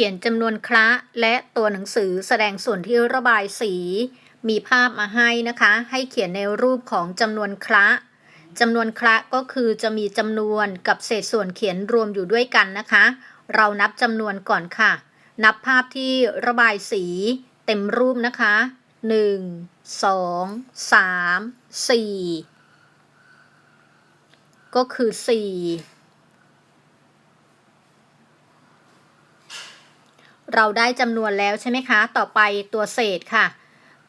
ขียนจำนวนคระและตัวหนังสือแสดงส่วนที่ระบายสี มีภาพมาให้นะคะ ให้เขียนในรูปของจำนวนคระจำนวนคระก็คือจะมีจำนวนกับเศษส่วนเขียนรวมอยู่ด้วยกันนะคะ เรานับจำนวนก่อนค่ะ นับภาพที่ระบายสีเต็มรูปนะคะ 1 2 3 4 ก็คือ 4 เราได้จำนวนแล้วใช่ไหมคะ ต่อไปตัวเศษค่ะ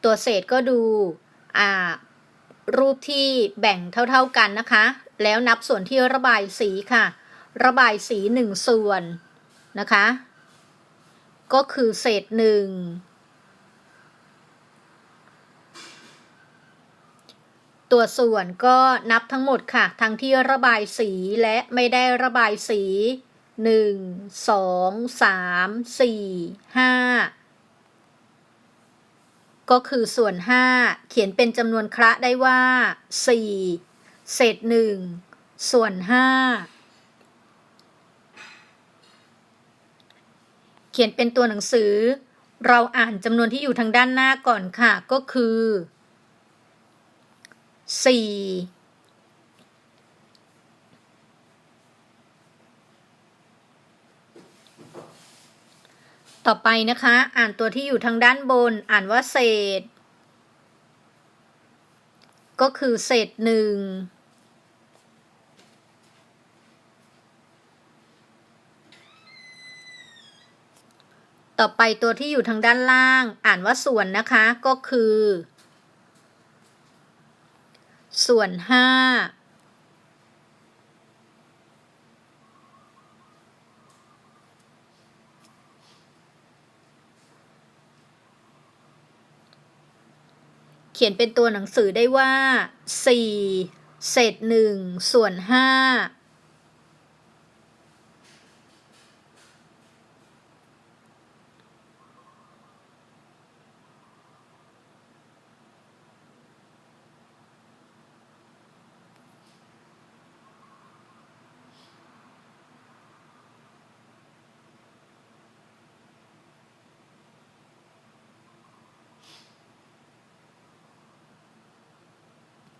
ตัวเศษก็ดูอ่ารูปที่แบ่งเท่าๆกันนะคะ แล้วนับส่วนที่ระบายสีค่ะ ระบายสีหนึ่งส่วนนะคะ ก็คือเศษหนึ่งตัวส่วนก็นับทั้งหมดค่ะ ทั้งที่ระบายสีและไม่ได้ระบายสี หนึ่งสองสามสี่ห้าก็คือส่วนห้าเขียนเป็นจำนวนคระได้ว่าสี่เศษหนึ่งส่วนห้าเขียนเป็นตัวหนังสือ เราอ่านจำนวนที่อยู่ทางด้านหน้าก่อนค่ะ ก็คือสี่ ต่อไปนะคะ อ่านตัวที่อยู่ทางด้านบน อ่านว่าเศษ ก็คือเศษหนึ่งต่อไปตัวที่อยู่ทางด้านล่าง อ่านว่าส่วนนะคะก็คือ ส่วนห้า ขียนเป็นตัวหนังสือได้ว่า 4 เศษ 1 ส่วน 5